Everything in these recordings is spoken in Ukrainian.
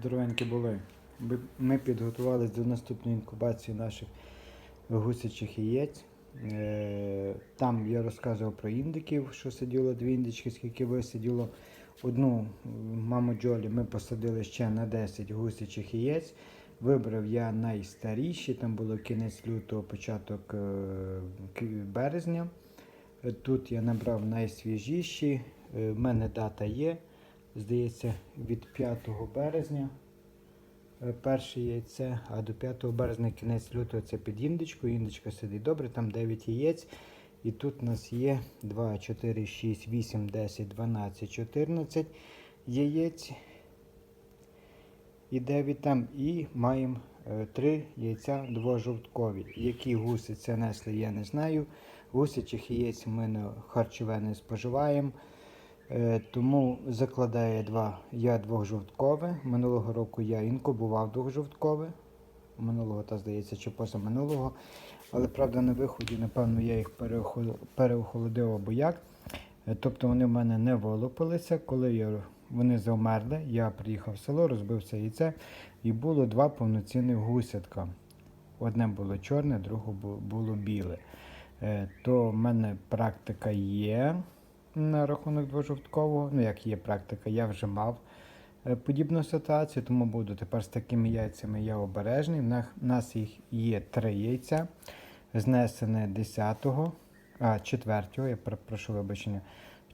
Здоровенькі були. Ми- підготувалися до наступної інкубації наших гусячих яєць. Е, Там я розказував про індиків, що сиділо дві індички, скільки висиділо. Одну маму Джолі ми посадили ще на 10 гусячих яєць. Вибрав я найстаріші, там було кінець лютого, початок е, березня. Тут я набрав найсвіжіші. Е, В мене дата є. Здається, від 5 березня е, перше яйце, а до 5 березня кінець лютого це під індичкою. Індичка сидить добре, там 9 яєць. І тут у нас є 2, 4, 6, 8, 10, 12, 14 яєць. І 9 там. І маємо 3 яйця двожовткові. Які гуси це несли, я не знаю. Гусячих яєць ми на харчове не споживаємо. Е, Тому закладаю два, я двохжовткове. Минулого року я інкубував двохжовткове. Минулого, та здається, чи позаминулого. Але правда на виході, напевно, я їх переохолодив або як. Е, Тобто вони в мене не вилупилися. Коли я, вони завмерли, я приїхав в село, розбив це яйце, і було два повноцінних гусятка. Одне було чорне, друге було біле. Е, То в мене практика є на рахунок двожовткового. Ну, як є практика, я вже мав е, подібну ситуацію, тому буду тепер з такими яйцями я обережний. У нас їх є три яйця, знесене 10-го, а 4-го, я прошу вибачення,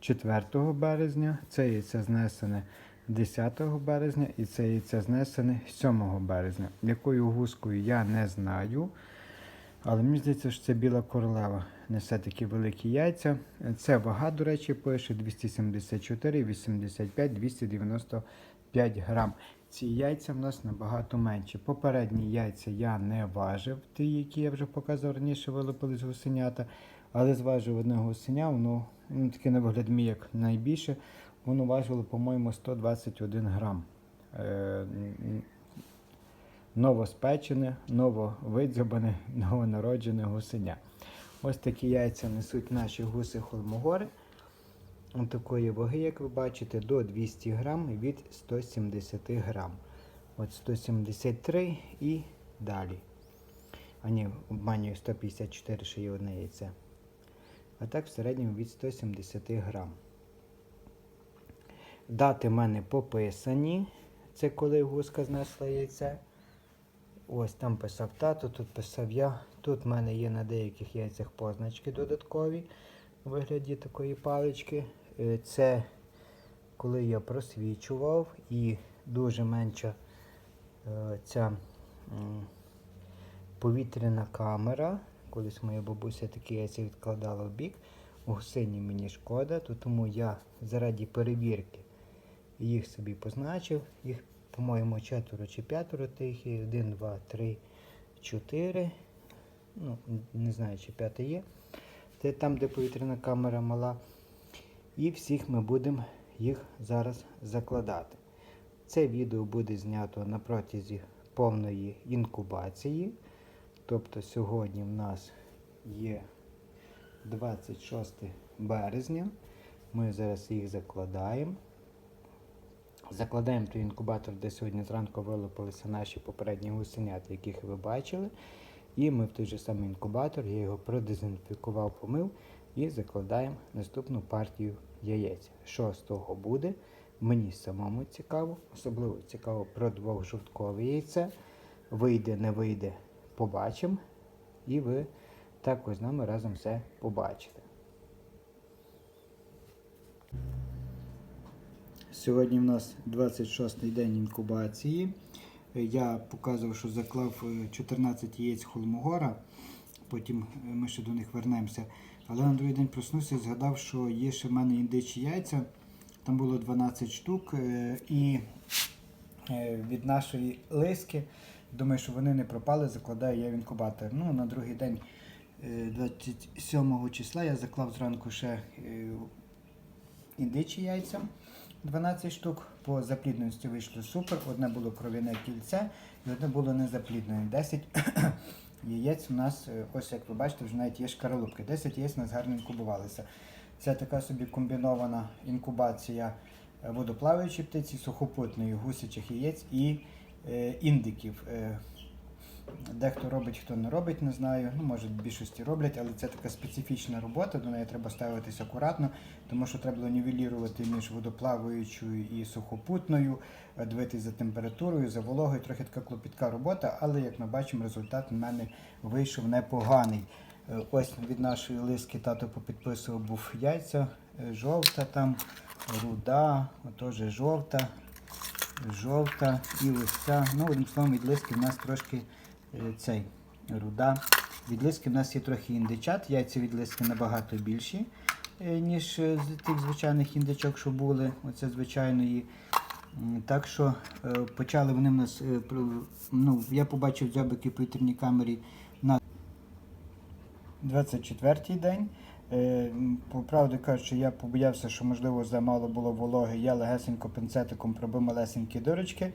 4 березня. Це яйце знесене 10 березня і це яйце знесене 7 березня. Якою гускою я не знаю. Але мені здається, що це біла королева. Несе такі великі яйця. Це вага, до речі, пише 274, 85, 295 грам. Ці яйця в нас набагато менші. Попередні яйця я не важив, ті, які я вже показував раніше, вилупились гусенята. Але зважив одне гусеня, воно ну, таке на вигляд мій як найбільше. Воно важило, по-моєму, 121 грам. Е, новоспечене, нововидзьобане, новонароджене гусеня. Ось такі яйця несуть наші гуси холмогори. Ось такої ваги, як ви бачите, до 200 грам від 170 грам. От 173 і далі. А ні, обманюю 154 ще є одне яйце. А так в середньому від 170 грам. Дати в мене пописані. Це коли гуска знесла яйце. Ось там писав тато, тут писав я. Тут в мене є на деяких яйцях позначки додаткові у вигляді такої палички. Е, Це коли я просвічував і дуже менша е, ця повітряна камера. Колись моя бабуся такі яйця відкладала в бік. У Гусині мені шкода, то тому я заради перевірки їх собі позначив. Їх, по-моєму, четверо чи п'ятеро тих. є. Один, два, три, чотири. Ну, не знаю, чи п'ятий є. Це там, де повітряна камера мала. І всіх ми будемо їх зараз закладати. Це відео буде знято на протязі повної інкубації. Тобто сьогодні в нас є 26 березня. Ми зараз їх закладаємо. Закладаємо той інкубатор, де сьогодні зранку вилупилися наші попередні гусенята, яких ви бачили. І ми в той же самий інкубатор, я його продезінфікував, помив і закладаємо наступну партію яєць. Що з того буде? Мені самому цікаво, особливо цікаво про двохжовткове яйце. Вийде, не вийде, побачимо. І ви також з нами разом все побачите. Сьогодні в нас 26-й день інкубації. Е, Я показував, що заклав е, 14 яєць холмогора, потім е, ми ще до них вернемося. Але на другий день проснувся і згадав, що є ще в мене індичі яйця. Там було 12 штук. е, І е, від нашої лиски, думаю, що вони не пропали, закладаю я в інкубатор. Ну, на другий день, е, 27 числа, я заклав зранку ще е, індичі яйця. 12 штук по заплідності вийшло супер. Одне було кров'яне кільце і одне було незапліднене. 10 яєць у нас, е, ось як ви бачите, вже навіть є шкаралупки. 10 яєць у нас гарно інкубувалися. Це така собі комбінована інкубація е, водоплаваючі птиці, сухопутної, гусячих яєць і е, індиків. Е, Дехто робить, хто не робить, не знаю. Ну, може, в більшості роблять, але це така специфічна робота, до неї треба ставитися акуратно, тому що треба нівелірувати між водоплаваючою і сухопутною, е, дивитись за температурою, за вологою. Трохи така клопітка робота, але як ми бачимо, результат в мене вийшов непоганий. Е, Ось від нашої лиски тато попідписував був яйця, е, жовта там, руда, теж жовта, жовта і ось. Ну, одним словом, від лиски в нас трошки цей руда. Від лиски в нас є трохи індичат, яйця від лиски набагато більші, е, ніж е, з тих звичайних індичок, що були, оце звичайної. Так що е, почали вони в нас, е, ну, я побачив дзьобики по вітряній камері на 24-й день. Е, По правді кажучи, я побоявся, що можливо замало було вологи. Я легесенько пінцетиком пробив малесенькі дирочки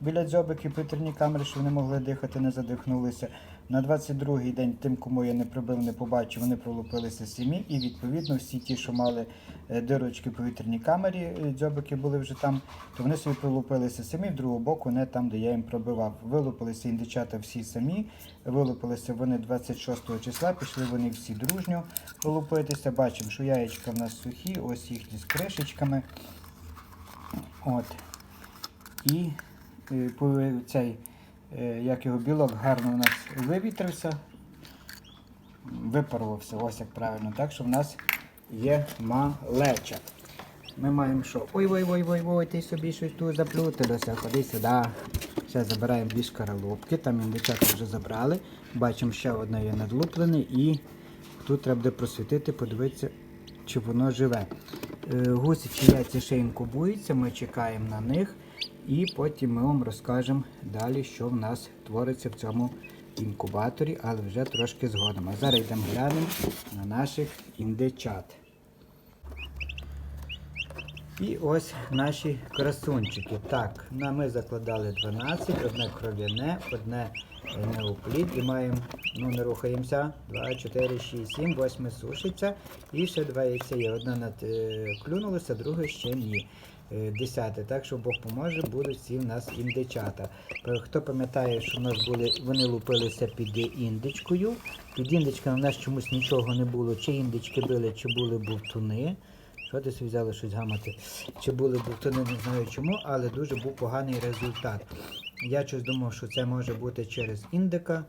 біля дзьобики Петерні камери, щоб вони могли дихати, не задихнулися. На 22-й день, тим, кому я не пробив, не побачив, вони пролупилися самі. І відповідно всі ті, що мали е, дирочки по вітряній камері, е, дзьобики були вже там, то вони собі пролупилися самі, в другого боку, не там, де я їм пробивав. Вилупилися індичата всі самі, вилупилися вони 26 числа, пішли вони всі дружньо лупитися. Бачимо, що яєчка в нас сухі, ось їхні з кришечками. От. І цей, е, як його білок гарно у нас вивітрився, випарувався, ось як правильно. Так що в нас є малеча. Ми маємо що? Ой, ой, ой, ой, ой, ти собі щось тут заплуталося, ходи сюди. Ще забираємо дві шкаралупки, там індичата вже забрали. Бачимо, ще одна є надлуплене і тут треба буде просвітити, подивитися, чи воно живе. Е, Гусячі яйця ще інкубуються, ми чекаємо на них і потім ми вам розкажемо далі, що в нас твориться в цьому інкубаторі, але вже трошки згодом. А зараз йдемо глянемо на наших індичат. І ось наші красунчики. Так, ми закладали 12, одне кров'яне, одне е, неоплід і маємо, ну не рухаємося, 2, 4, 6, 7, 8 сушиться. І ще два яйця є. Одне надклюнулося, друге ще ні. Е, Десяте, так що Бог поможе, будуть всі в нас індичата. Е, Хто пам'ятає, що в нас були, вони лупилися під індичкою. Під індичками в нас чомусь нічого не було. Чи індички били, чи були бувтуни. Що собі взяли щось гамати? Чи були бувтуни, не знаю чому, але дуже був поганий результат. Я щось думав, що це може бути через індика,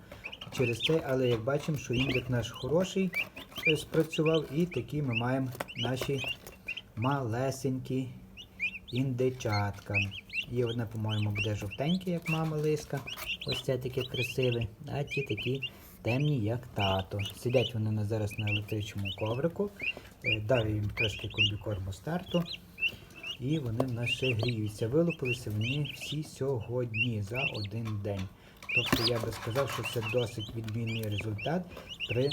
через це, але як бачимо, що індик наш хороший е, спрацював, і такі ми маємо наші малесенькі індичатка. Є одне, по-моєму, буде жовтеньке, як мама лиска. Ось це таке красиве. А ті такі темні, як тато. Сидять вони на зараз на електричному коврику. Е, Дав їм трошки комбікорму старту. І вони в нас ще гріються. Вилупилися вони всі сьогодні за один день. Тобто я би сказав, що це досить відмінний результат при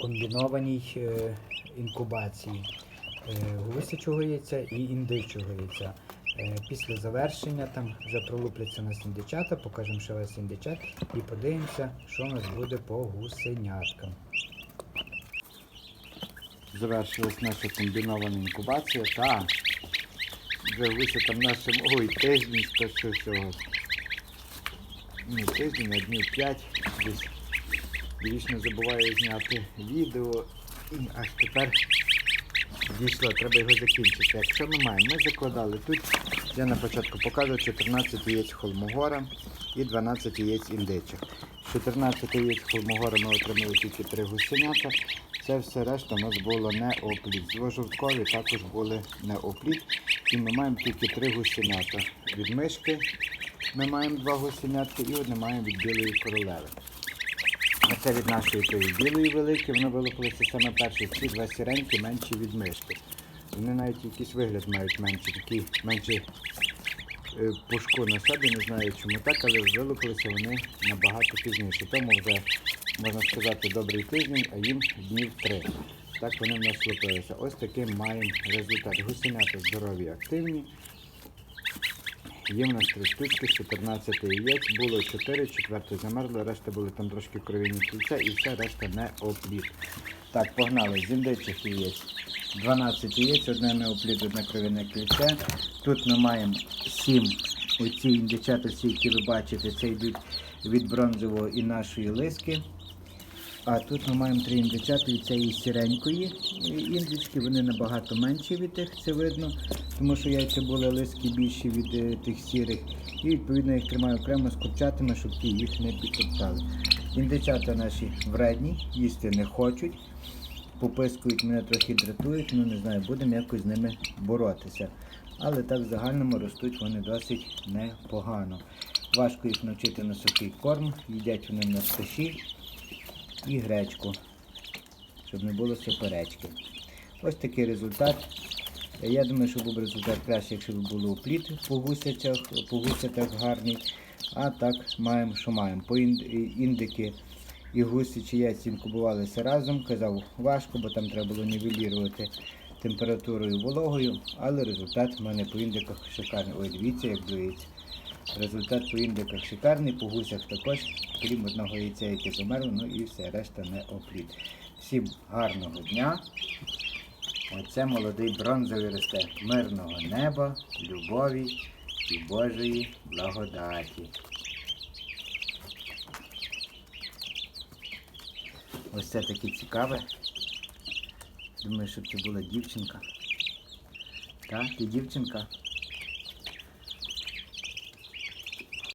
комбінованій е, інкубації гусячого яйця і індичого яйця. Е, Після завершення там вже пролупляться у нас індичата, покажемо ще весь індичат і подивимося, що у нас буде по гусеняткам. Завершилась наша комбінована інкубація. Так, вже гуся там нашим ой, тиждень що всього. Не тиждень, а днів 5 десь. Вічно забуваю зняти відео. Аж тепер дійшло, треба його закінчити. Якщо ми маємо, ми закладали тут, я на початку показував 14 яєць холмогора і 12 яєць індичок. З 14 яєць холмогора ми отримали тільки 3 гусенята. Це все решта у нас було не опліт. Зложовкові також були не опліт. І ми маємо тільки 3 гусенята. Від мишки ми маємо 2 гусенятки і одне маємо від білої королеви. Це від нашої тої білої великої, воно вилупилося саме перше. Ці два сіренькі менші від мишки. Вони навіть якийсь вигляд мають менші, такі менші е, пушку на собі, не знаю чому так, але вилупилися вони набагато пізніше. Тому вже, можна сказати, добрий тиждень, а їм днів три. Так вони в нас лупилися. Ось таким маємо результат. Гусенята здорові, активні. Є в нас три штучки, 14 яєць, було 4, четверте замерзло, решта були там трошки кров'яні кільця і все решта не оплід. Так, погнали, з індичих яєць. 12 яєць, одне не оплід, одне кров'яне кільце. Тут ми маємо 7 оці індичата, всі, які ви бачите, це йдуть від бронзового і нашої лиски. А тут ми маємо три індичата від цієї сіренької індички, вони набагато менші від тих, це видно, тому що яйця були лиски більші від е, тих сірих. І відповідно їх тримаю окремо з курчатами, щоб ті їх не підтоптали. Індичата наші вредні, їсти не хочуть, попискують, мене трохи дратують, ну не знаю, будемо якось з ними боротися. Але так в загальному ростуть вони досить непогано. Важко їх навчити на сухий корм, їдять вони на сташі і гречку, щоб не було суперечки. Ось такий результат. Я думаю, що був результат краще, якщо б було опліт по гусятях, по гусятах гарний. А так маємо, що маємо. По індики і гусячі яйця інкубувалися разом. Казав, важко, бо там треба було нівелірувати температурою вологою, але результат в мене по індиках шикарний. Ой, дивіться, як дується. Результат по індиках шикарний, по гусях також, крім одного яйця, яке замерло, ну і все, решта не опліт. Всім гарного дня. Оце молодий бронзовий росте. Мирного неба, любові і Божої благодаті. Ось це таке цікаве. Думаю, щоб це була дівчинка. Так, ти дівчинка?